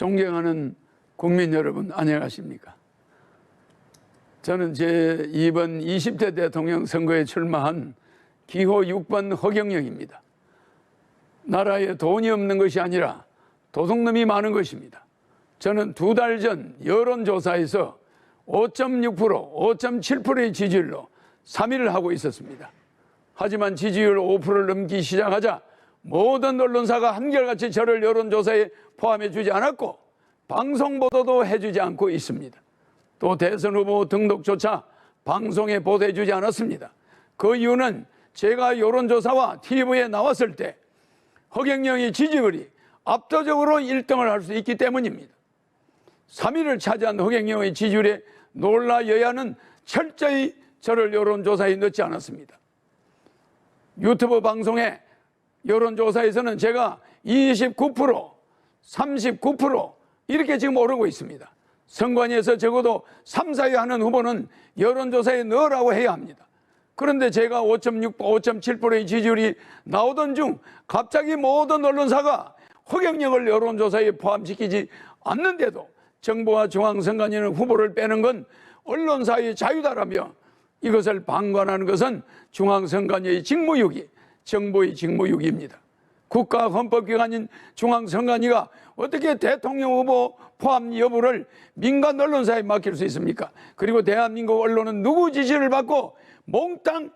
존경하는 국민 여러분 안녕하십니까? 저는 제 이번 20대 대통령 선거에 출마한 기호 6번 허경영입니다. 나라에 돈이 없는 것이 아니라 도둑놈이 많은 것입니다. 저는 두 달 전 여론조사에서 5.6%, 5.7%의 지지율로 3위를 하고 있었습니다. 하지만 지지율 5%를 넘기 시작하자 모든 언론사가 한결같이 저를 여론조사에 포함해 주지 않았고 방송 보도도 해주지 않고 있습니다. 또 대선 후보 등록조차 방송에 보도해 주지 않았습니다. 그 이유는 제가 여론조사와 TV에 나왔을 때 허경영의 지지율이 압도적으로 1등을 할 수 있기 때문입니다. 3위를 차지한 허경영의 지지율에 놀라 여야는 철저히 저를 여론조사에 넣지 않았습니다. 유튜브 방송에 여론조사에서는 제가 29%, 39% 이렇게 지금 오르고 있습니다. 선관위에서 적어도 3, 4위 하는 후보는 여론조사에 넣으라고 해야 합니다. 그런데 제가 5.6, 5.7%의 지지율이 나오던 중 갑자기 모든 언론사가 허경영을 여론조사에 포함시키지 않는데도 정부와 중앙선관위는 후보를 빼는 건 언론사의 자유다라며 이것을 방관하는 것은 중앙선관위의 직무유기, 정부의 직무유기입니다. 국가 헌법기관인 중앙선관위가 어떻게 대통령 후보 포함 여부를 민간 언론사에 맡길 수 있습니까? 그리고 대한민국 언론은 누구 지시를 받고 몽땅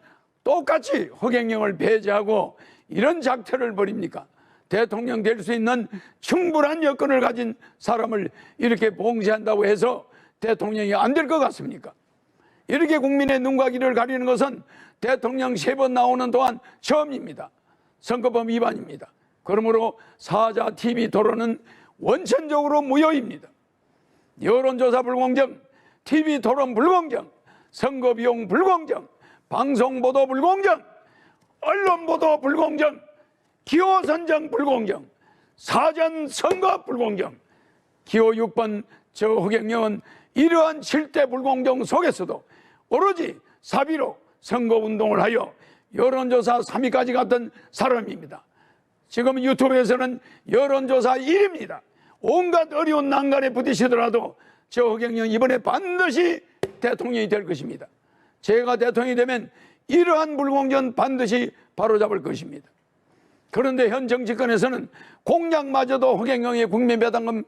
똑같이 허경영을 배제하고 이런 작태를 벌입니까? 대통령 될 수 있는 충분한 여건을 가진 사람을 이렇게 봉쇄한다고 해서 대통령이 안 될 것 같습니까? 이렇게 국민의 눈과 귀를 가리는 것은 대통령 세 번 나오는 동안 처음입니다. 선거법 위반입니다. 그러므로 사자 TV 토론은 원천적으로 무효입니다. 여론조사 불공정, TV 토론 불공정, 선거 비용 불공정, 방송 보도 불공정, 언론 보도 불공정, 기호 선정 불공정, 사전 선거 불공정, 기호 6번 저 허경영은 이러한 7대 불공정 속에서도 오로지 사비로 선거운동을 하여 여론조사 3위까지 갔던 사람입니다. 지금 유튜브에서는 여론조사 1위입니다. 온갖 어려운 난간에 부딪히더라도 저 허경영 이번에 반드시 대통령이 될 것입니다. 제가 대통령이 되면 이러한 불공정 반드시 바로잡을 것입니다. 그런데 현 정치권에서는 공약마저도 허경영의 국민배당금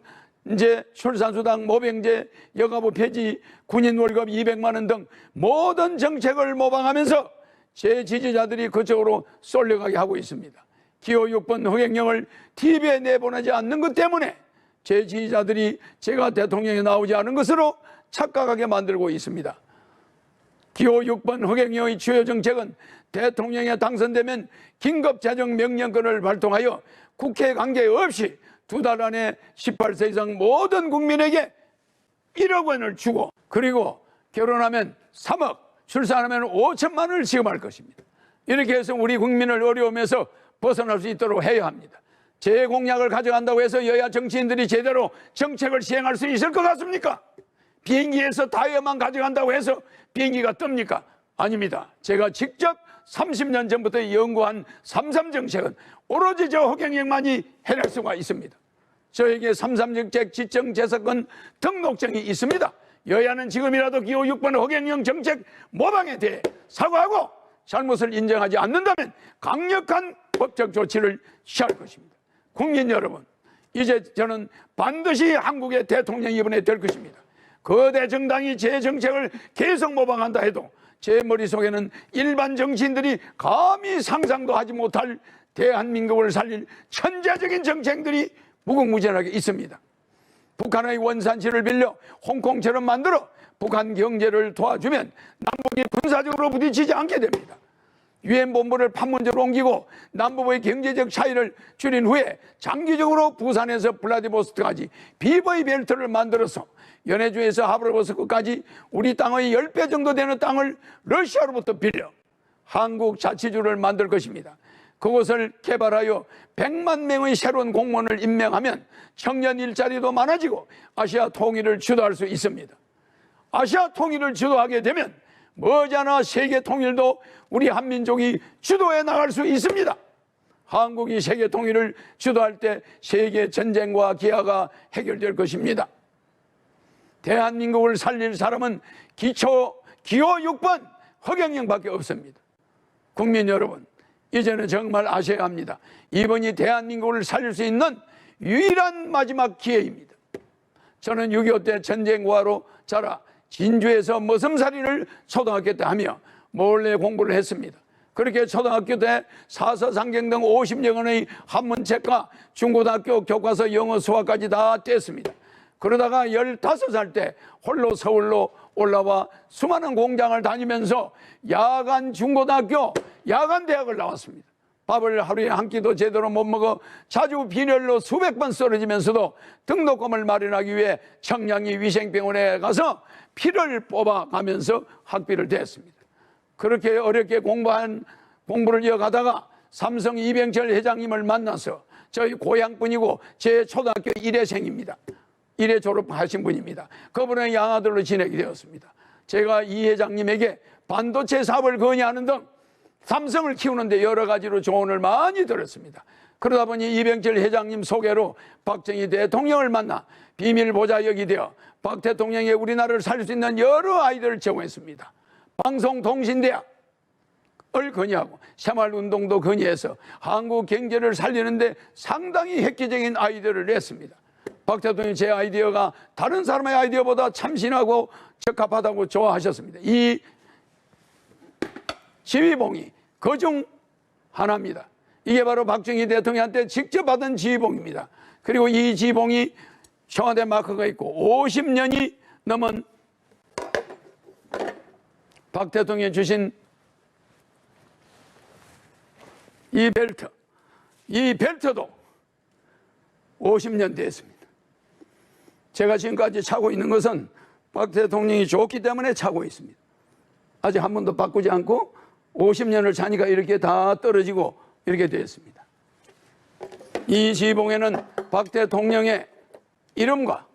이제 출산수당, 모병제, 여가부 폐지, 군인 월급 200만 원 등 모든 정책을 모방하면서 제 지지자들이 그쪽으로 쏠려가게 하고 있습니다. 기호 6번 허경영을 TV에 내보내지 않는 것 때문에 제 지지자들이 제가 대통령에 나오지 않은 것으로 착각하게 만들고 있습니다. 기호 6번 허경영의 주요 정책은 대통령에 당선되면 긴급 재정 명령권을 발동하여 국회 관계없이 두 달 안에 18세 이상 모든 국민에게 1억 원을 주고 그리고 결혼하면 3억, 출산하면 5천만 원을 지급할 것입니다. 이렇게 해서 우리 국민을 어려움에서 벗어날 수 있도록 해야 합니다. 제 공약을 가져간다고 해서 여야 정치인들이 제대로 정책을 시행할 수 있을 것 같습니까? 비행기에서 타이어만 가져간다고 해서 비행기가 뜹니까? 아닙니다. 제가 직접 30년 전부터 연구한 삼삼 정책은 오로지 저 허경영만이 해낼 수가 있습니다. 저에게 삼삼 정책 지정 재석권 등록증이 있습니다. 여야는 지금이라도 기호 6번 허경영 정책 모방에 대해 사과하고 잘못을 인정하지 않는다면 강력한 법적 조치를 취할 것입니다. 국민 여러분, 이제 저는 반드시 한국의 대통령이 이번에 될 것입니다. 거대 정당이 제 정책을 계속 모방한다 해도 제 머릿속에는 일반 정치인들이 감히 상상도 하지 못할 대한민국을 살릴 천재적인 정책들이 무궁무진하게 있습니다. 북한의 원산지를 빌려 홍콩처럼 만들어 북한 경제를 도와주면 남북이 군사적으로 부딪히지 않게 됩니다. 유엔 본부를 판문점으로 옮기고 남북의 경제적 차이를 줄인 후에 장기적으로 부산에서 블라디보스토크까지 비버이 벨트를 만들어서 연해주에서 하브로보스크까지 우리 땅의 10배 정도 되는 땅을 러시아로부터 빌려 한국 자치주를 만들 것입니다. 그곳을 개발하여 100만 명의 새로운 공무원을 임명하면 청년 일자리도 많아지고 아시아 통일을 주도할 수 있습니다. 아시아 통일을 주도하게 되면 머지않아 세계 통일도 우리 한민족이 주도해 나갈 수 있습니다. 한국이 세계 통일을 주도할 때 세계 전쟁과 기아가 해결될 것입니다. 대한민국을 살릴 사람은 기초 기호 6번 허경영밖에 없습니다. 국민 여러분, 이제는 정말 아셔야 합니다. 이번이 대한민국을 살릴 수 있는 유일한 마지막 기회입니다. 저는 6.25 때 전쟁과로 자라 진주에서 머슴살이를 초등학교 때 하며 몰래 공부를 했습니다. 그렇게 초등학교 때 사서상경 등 50여 권의 한문책과 중고등학교 교과서 영어 수학까지 다 뗐습니다. 그러다가 15살 때 홀로 서울로 올라와 수많은 공장을 다니면서 야간 중고등학교, 야간 대학을 나왔습니다. 밥을 하루에 한 끼도 제대로 못 먹어 자주 빈혈로 수백 번 쓰러지면서도 등록금을 마련하기 위해 청량리 위생병원에 가서 피를 뽑아가면서 학비를 댔습니다. 그렇게 어렵게 공부한 공부를 이어가다가 삼성 이병철 회장님을 만나서 저희 고향분이고 제 초등학교 1회생입니다. 1회 졸업하신 분입니다. 그분의 양아들로 지내게 되었습니다. 제가 이 회장님에게 반도체 사업을 건의하는 등 삼성을 키우는데 여러 가지로 조언을 많이 들었습니다. 그러다 보니 이병철 회장님 소개로 박정희 대통령을 만나 비밀 보좌역이 되어 박 대통령이 우리나라를 살릴 수 있는 여러 아이디어를 제공했습니다. 방송통신대학, 을 건의하고 새마을운동도 건의해서 한국 경제를 살리는데 상당히 획기적인 아이디어를 냈습니다. 박 대통령이 제 아이디어가 다른 사람의 아이디어보다 참신하고 적합하다고 좋아하셨습니다. 이 지휘봉이 그 중 하나입니다. 이게 바로 박정희 대통령한테 직접 받은 지휘봉입니다. 그리고 이 지휘봉이 청와대 마크가 있고 50년이 넘은 박 대통령이 주신 이 벨트, 이 벨트도 50년 됐습니다. 제가 지금까지 차고 있는 것은 박 대통령이 좋기 때문에 차고 있습니다. 아직 한 번도 바꾸지 않고 50년을 차니까 이렇게 다 떨어지고 이렇게 되었습니다. 이 지봉에는 박 대통령의 이름과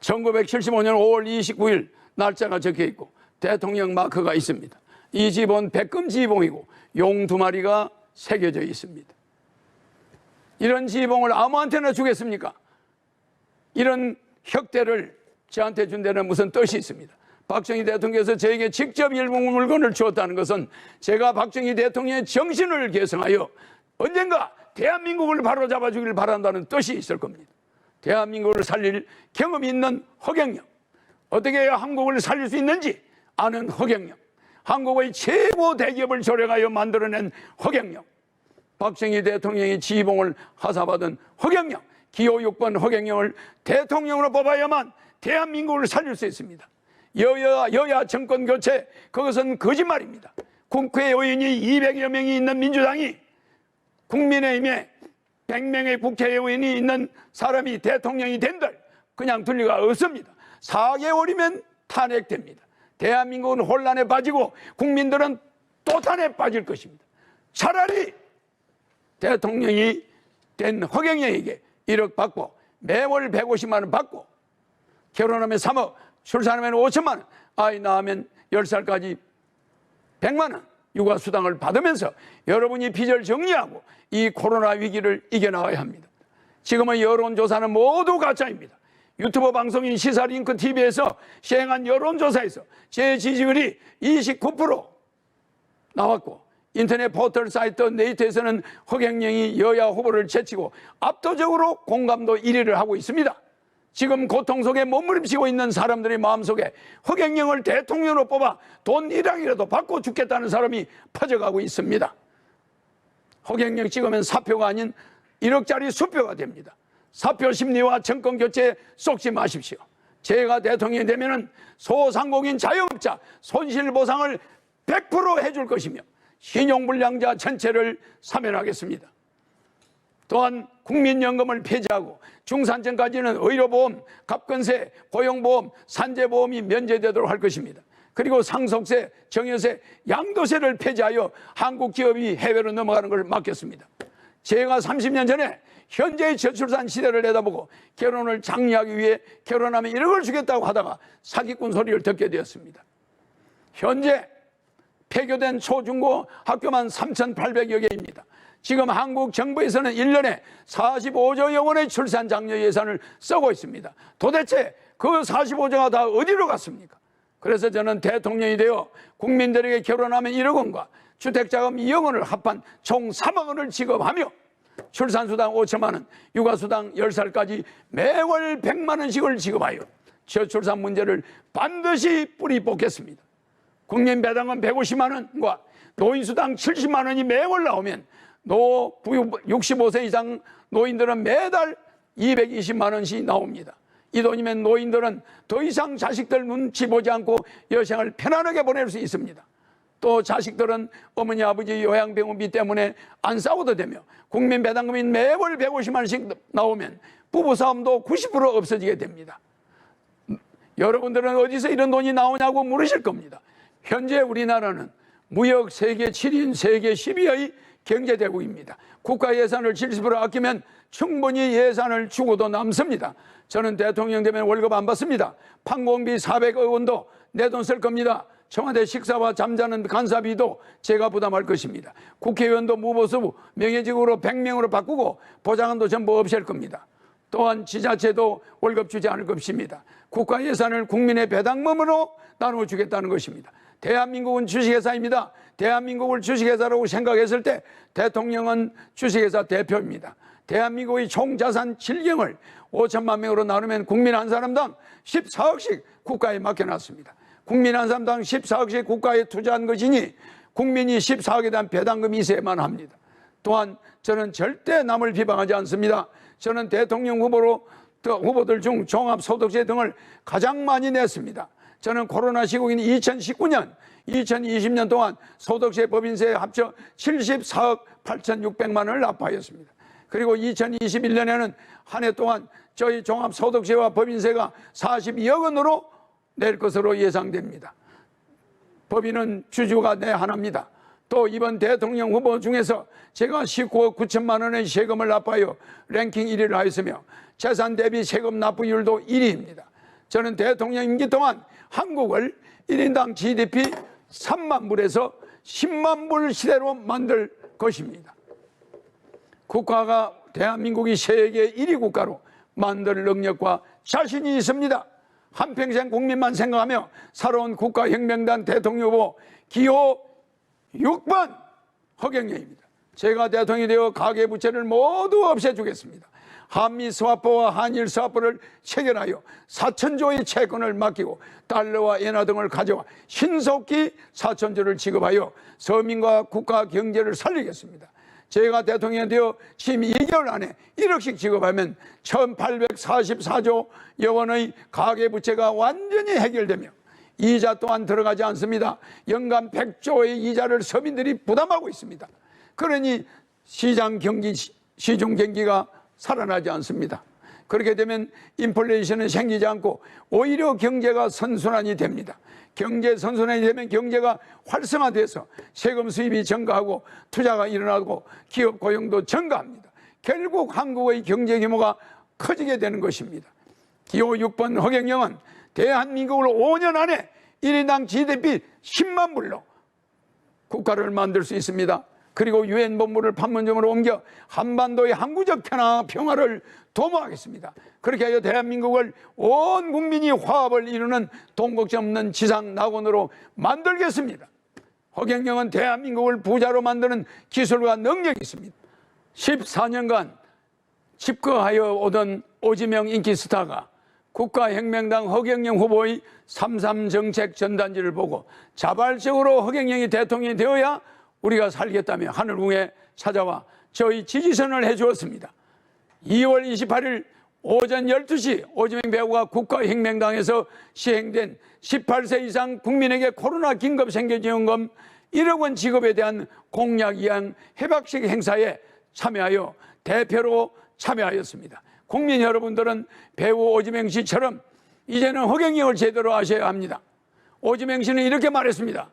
1975년 5월 29일 날짜가 적혀 있고 대통령 마크가 있습니다. 이 집은 백금 지봉이고 용 두 마리가 새겨져 있습니다. 이런 지봉을 아무한테나 주겠습니까? 이런 혁대를 저한테 준 데는 무슨 뜻이 있습니다. 박정희 대통령께서 저에게 직접 일본 물건을 주었다는 것은 제가 박정희 대통령의 정신을 계승하여 언젠가 대한민국을 바로잡아 주기를 바란다는 뜻이 있을 겁니다. 대한민국을 살릴 경험이 있는 허경영. 어떻게 해야 한국을 살릴 수 있는지 아는 허경영. 한국의 최고 대기업을 조력하여 만들어낸 허경영. 박정희 대통령이 지봉을 하사받은 허경영. 기호 6번 허경영을 대통령으로 뽑아야만 대한민국을 살릴 수 있습니다. 여야, 여야 정권 교체, 그것은 거짓말입니다. 국회 의원이 200여 명이 있는 민주당이 국민의힘에 100명의 국회의원이 있는 사람이 대통령이 된들 그냥 둘 리가 없습니다. 4개월이면 탄핵됩니다. 대한민국은 혼란에 빠지고 국민들은 또탄에 빠질 것입니다. 차라리 대통령이 된 허경영에게 1억 받고 매월 150만 원 받고 결혼하면 3억, 출산하면 5천만 원, 아이 낳으면 10살까지 100만 원 육아 수당을 받으면서 여러분이 빚을 정리하고 이 코로나 위기를 이겨나가야 합니다. 지금은 여론조사는 모두 가짜입니다. 유튜브 방송인 시사링크 TV에서 시행한 여론조사에서 제 지지율이 29% 나왔고 인터넷 포털 사이트 네이트에서는 허경영이 여야 후보를 제치고 압도적으로 공감도 1위를 하고 있습니다. 지금 고통 속에 몸부림치고 있는 사람들의 마음속에 허경영을 대통령으로 뽑아 돈 1억이라도 받고 죽겠다는 사람이 퍼져가고 있습니다. 허경영 찍으면 사표가 아닌 1억짜리 수표가 됩니다. 사표 심리와 정권 교체 쏙지 마십시오. 제가 대통령이 되면은 소상공인 자영업자 손실 보상을 100% 해줄 것이며 신용불량자 전체를 사면하겠습니다. 또한 국민연금을 폐지하고 중산층까지는 의료보험, 갑근세, 고용보험, 산재보험이 면제되도록 할 것입니다. 그리고 상속세, 정여세, 양도세를 폐지하여 한국 기업이 해외로 넘어가는 걸 막겠습니다. 제가 30년 전에 현재의 저출산 시대를 내다보고 결혼을 장려하기 위해 결혼하면 1억을 주겠다고 하다가 사기꾼 소리를 듣게 되었습니다. 현재 폐교된 초중고 학교만 3,800여 개입니다. 지금 한국 정부에서는 1년에 45조여 원의 출산 장려 예산을 쓰고 있습니다. 도대체 그 45조가 다 어디로 갔습니까? 그래서 저는 대통령이 되어 국민들에게 결혼하면 1억 원과 주택자금 2억 원을 합한 총 3억 원을 지급하며 출산수당 5천만 원, 육아수당 10살까지 매월 100만 원씩을 지급하여 저출산 문제를 반드시 뿌리 뽑겠습니다. 국민 배당금 150만 원과 노인수당 70만 원이 매월 나오면 노 65세 이상 노인들은 매달 220만 원씩 나옵니다. 이 돈이면 노인들은 더 이상 자식들 눈치 보지 않고 여생을 편안하게 보낼 수 있습니다. 또 자식들은 어머니 아버지 요양병원비 때문에 안 싸워도 되며 국민 배당금이 매월 150만 원씩 나오면 부부싸움도 90% 없어지게 됩니다. 여러분들은 어디서 이런 돈이 나오냐고 물으실 겁니다. 현재 우리나라는 무역 세계 7인 세계 10위의 경제대국입니다. 국가 예산을 70% 아끼면 충분히 예산을 주고도 남습니다. 저는 대통령 되면 월급 안 받습니다. 판공비 400억 원도 내 돈 쓸 겁니다. 청와대 식사와 잠자는 간사비도 제가 부담할 것입니다. 국회의원도 무보수 명예직으로 100명으로 바꾸고 보장안도 전부 없앨 겁니다. 또한 지자체도 월급 주지 않을 것입니다. 국가 예산을 국민의 배당금으로 나누어 주겠다는 것입니다. 대한민국은 주식회사입니다. 대한민국을 주식회사라고 생각했을 때 대통령은 주식회사 대표입니다. 대한민국의 총 자산 7경을 5천만 명으로 나누면 국민 한 사람당 14억씩 국가에 맡겨놨습니다. 국민 한 사람당 14억씩 국가에 투자한 것이니 국민이 14억에 대한 배당금이 있어야만 합니다. 또한 저는 절대 남을 비방하지 않습니다. 저는 대통령 후보로 또 후보들 중 종합소득세 등을 가장 많이 냈습니다. 저는 코로나 시국인 2019년, 2020년 동안 소득세, 법인세 합쳐 74억 8,600만 원을 납부하였습니다. 그리고 2021년에는 한 해 동안 저희 종합소득세와 법인세가 42억 원으로 낼 것으로 예상됩니다. 법인은 주주가 내 하나입니다. 또 이번 대통령 후보 중에서 제가 19억 9천만 원의 세금을 납부하여 랭킹 1위를 하였으며 재산 대비 세금 납부율도 1위입니다. 저는 대통령 임기 동안 한국을 1인당 GDP 3만 불에서 10만 불 시대로 만들 것입니다. 국가가 대한민국이 세계 1위 국가로 만들 능력과 자신이 있습니다. 한평생 국민만 생각하며 살아온 국가혁명단 대통령 후보 기호 6번 허경영입니다. 제가 대통령이 되어 가계부채를 모두 없애주겠습니다. 한미 스와프와 한일 스와프를 체결하여 4천조의 채권을 맡기고 달러와 엔화 등을 가져와 신속히 4천조를 지급하여 서민과 국가 경제를 살리겠습니다. 제가 대통령이 되어 지금 2개월 안에 1억씩 지급하면 1844조 여원의 가계부채가 완전히 해결되며 이자 또한 들어가지 않습니다. 연간 100조의 이자를 서민들이 부담하고 있습니다. 그러니 시장 경기, 시중 경기가 살아나지 않습니다. 그렇게 되면 인플레이션은 생기지 않고 오히려 경제가 선순환이 됩니다. 경제 선순환이 되면 경제가 활성화돼서 세금 수입이 증가하고 투자가 일어나고 기업 고용도 증가합니다. 결국 한국의 경제 규모가 커지게 되는 것입니다. 기호 6번 허경영은 대한민국을 5년 안에 1인당 GDP 10만 불로 국가를 만들 수 있습니다. 그리고 유엔 본부를 판문점으로 옮겨 한반도의 항구적 편화 평화를 도모하겠습니다. 그렇게 하여 대한민국을 온 국민이 화합을 이루는 동국점 없는 지상 낙원으로 만들겠습니다. 허경영은 대한민국을 부자로 만드는 기술과 능력이 있습니다. 14년간 집거하여 오던 오지명 인기 스타가 국가혁명당 허경영 후보의 삼삼 정책 전단지를 보고 자발적으로 허경영이 대통령이 되어야 우리가 살겠다며 하늘궁에 찾아와 저희 지지선을 해주었습니다. 2월 28일 오전 12시 오지명 배우가 국가혁명당에서 시행된 18세 이상 국민에게 코로나 긴급 생계지원금 1억 원 지급에 대한 공약 이행 해박식 행사에 참여하여 대표로 참여하였습니다. 국민 여러분들은 배우 오지명 씨처럼 이제는 허경영을 제대로 아셔야 합니다. 오지명 씨는 이렇게 말했습니다.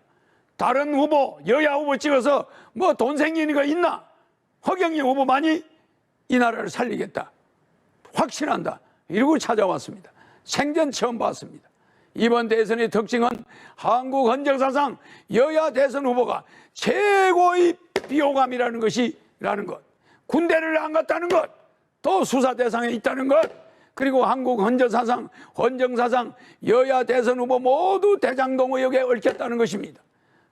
다른 후보, 여야 후보 찍어서 뭐 돈 생기는 거 있나? 허경영 후보만이 이 나라를 살리겠다. 확신한다. 이러고 찾아왔습니다. 생전 처음 봤습니다. 이번 대선의 특징은 한국 헌정사상 여야 대선 후보가 최고의 비호감이라는 것이라는 것. 군대를 안 갔다는 것. 또 수사 대상에 있다는 것. 그리고 한국 헌정사상, 헌정사상 여야 대선 후보 모두 대장동 의혹에 얽혔다는 것입니다.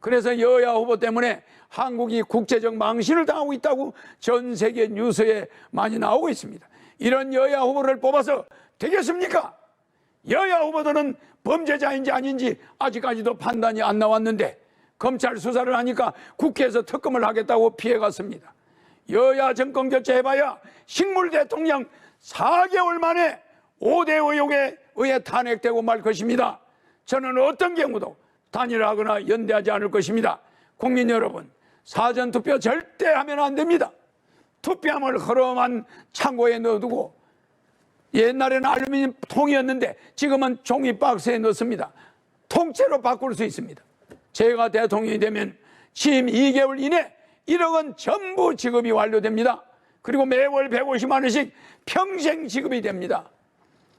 그래서 여야 후보 때문에 한국이 국제적 망신을 당하고 있다고 전 세계 뉴스에 많이 나오고 있습니다. 이런 여야 후보를 뽑아서 되겠습니까? 여야 후보들은 범죄자인지 아닌지 아직까지도 판단이 안 나왔는데 검찰 수사를 하니까 국회에서 특검을 하겠다고 피해갔습니다. 여야 정권 교체해봐야 식물 대통령 4개월 만에 5대 의혹에 의해 탄핵되고 말 것입니다. 저는 어떤 경우도 단일화하거나 연대하지 않을 것입니다. 국민 여러분, 사전투표 절대 하면 안 됩니다. 투표함을 허름한 창고에 넣어두고 옛날에는 알루미늄 통이었는데 지금은 종이 박스에 넣습니다. 통째로 바꿀 수 있습니다. 제가 대통령이 되면 취임 2개월 이내 1억 원 전부 지급이 완료됩니다. 그리고 매월 150만 원씩 평생 지급이 됩니다.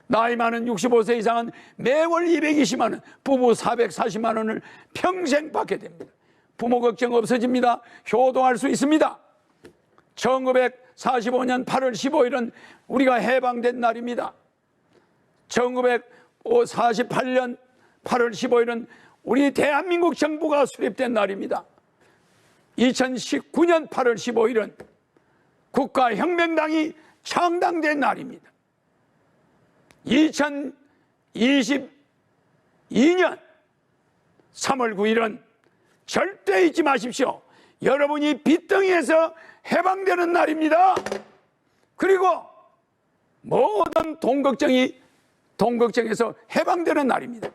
나이 많은 65세 이상은 매월 220만 원, 부부 440만 원을 평생 받게 됩니다. 부모 걱정 없어집니다. 효도할 수 있습니다. 1945년 8월 15일은 우리가 해방된 날입니다. 1948년 8월 15일은 우리 대한민국 정부가 수립된 날입니다. 2019년 8월 15일은 국가혁명당이 창당된 날입니다. 2022년 3월 9일은 절대 잊지 마십시오. 여러분이 빚덩이에서 해방되는 날입니다. 그리고 모든 돈 걱정에서 해방되는 날입니다.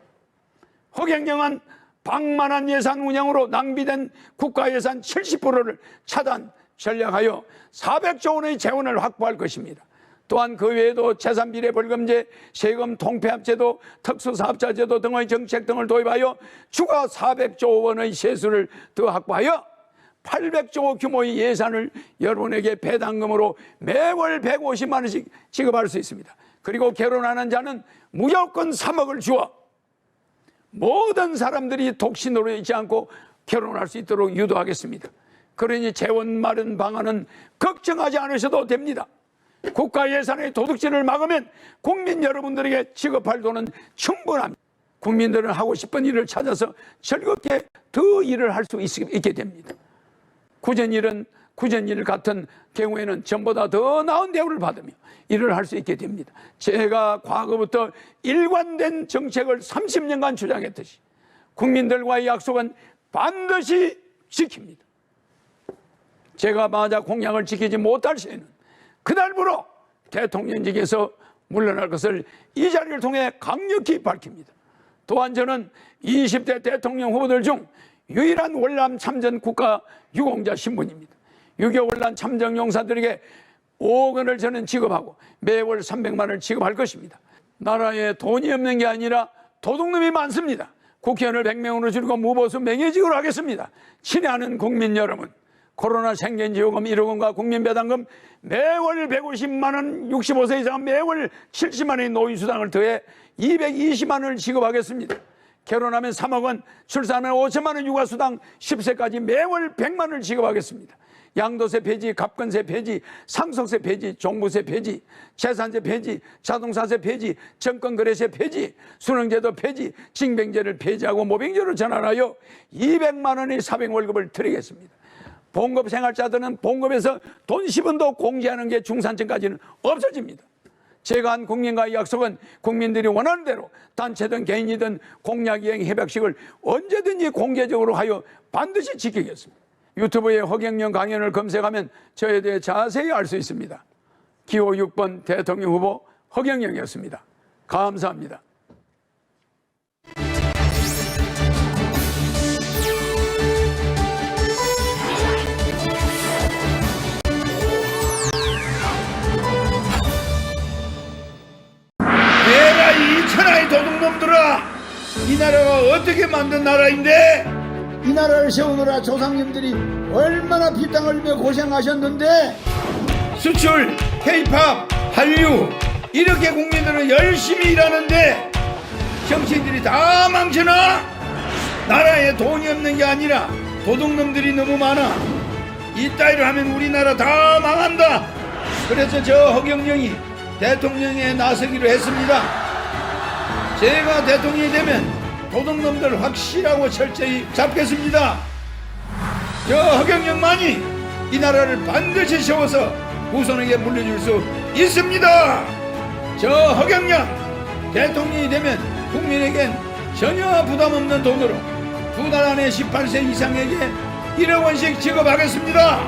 허경영은 방만한 예산 운영으로 낭비된 국가 예산 70%를 차단 전략하여 400조 원의 재원을 확보할 것입니다. 또한 그 외에도 재산비례 벌금제, 세금 통폐합제도, 특수사업자제도 등의 정책 등을 도입하여 추가 400조 원의 세수를 더 확보하여 800조 규모의 예산을 여러분에게 배당금으로 매월 150만 원씩 지급할 수 있습니다. 그리고 결혼하는 자는 무조건 3억을 주어 모든 사람들이 독신으로 있지 않고 결혼할 수 있도록 유도하겠습니다. 그러니 재원 마련 방안은 걱정하지 않으셔도 됩니다. 국가 예산의 도둑질을 막으면 국민 여러분들에게 지급할 돈은 충분합니다. 국민들은 하고 싶은 일을 찾아서 즐겁게 더 일을 할 수 있게 됩니다. 구전일은 구전일 같은 경우에는 전보다 더 나은 대우를 받으며 일을 할 수 있게 됩니다. 제가 과거부터 일관된 정책을 30년간 주장했듯이 국민들과의 약속은 반드시 지킵니다. 제가 만약 공약을 지키지 못할 시에는 그날부로 대통령직에서 물러날 것을 이 자리를 통해 강력히 밝힙니다. 또한 저는 20대 대통령 후보들 중 유일한 월남 참전 국가 유공자 신분입니다. 6.25 월남 참전 용사들에게 5억 원을 저는 지급하고 매월 300만 원을 지급할 것입니다. 나라에 돈이 없는 게 아니라 도둑놈이 많습니다. 국회의원을 100명으로 줄이고 무보수 명예직으로 하겠습니다. 친애하는 국민 여러분, 코로나 생계지원금 1억 원과 국민배당금 매월 150만 원, 65세 이상 매월 70만 원의 노인수당을 더해 220만 원을 지급하겠습니다. 결혼하면 3억 원, 출산하면 5천만 원 육아수당 10세까지 매월 100만 원을 지급하겠습니다. 양도세 폐지, 갑근세 폐지, 상속세 폐지, 종부세 폐지, 재산세 폐지, 자동차세 폐지, 정권거래세 폐지, 수능제도 폐지, 징병제를 폐지하고 모병제로 전환하여 200만 원의 사병월급을 드리겠습니다. 봉급 생활자들은 봉급에서 돈 10원도 공제하는 게 중산층까지는 없어집니다. 제가 한 국민과의 약속은 국민들이 원하는 대로 단체든 개인이든 공약 이행 협약식을 언제든지 공개적으로 하여 반드시 지키겠습니다. 유튜브에 허경영 강연을 검색하면 저에 대해 자세히 알 수 있습니다. 기호 6번 대통령 후보 허경영이었습니다. 감사합니다. 이 나라가 어떻게 만든 나라인데 이 나라를 세우느라 조상님들이 얼마나 피땀 흘리며 고생하셨는데 수출, 케이팝, 한류 이렇게 국민들은 열심히 일하는데 정치인들이 다 망치나? 나라에 돈이 없는 게 아니라 도둑놈들이 너무 많아. 이따위로 하면 우리나라 다 망한다. 그래서 저 허경영이 대통령에 나서기로 했습니다. 제가 대통령이 되면 도둑놈들 확실하고 철저히 잡겠습니다. 저 허경영만이 이 나라를 반드시 세워서 후손에게 물려줄 수 있습니다. 저 허경영 대통령이 되면 국민에겐 전혀 부담 없는 돈으로 두 달 안에 18세 이상에게 1억 원씩 지급하겠습니다.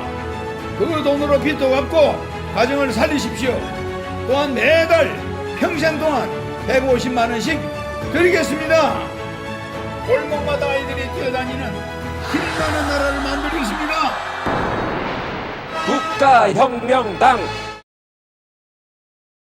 그 돈으로 빚도 갚고 가정을 살리십시오. 또한 매달 평생 동안 150만 원씩 드리겠습니다. 골목마다 아이들이 뛰어다니는 힘나는 나라를 만들겠습니다. 국가혁명당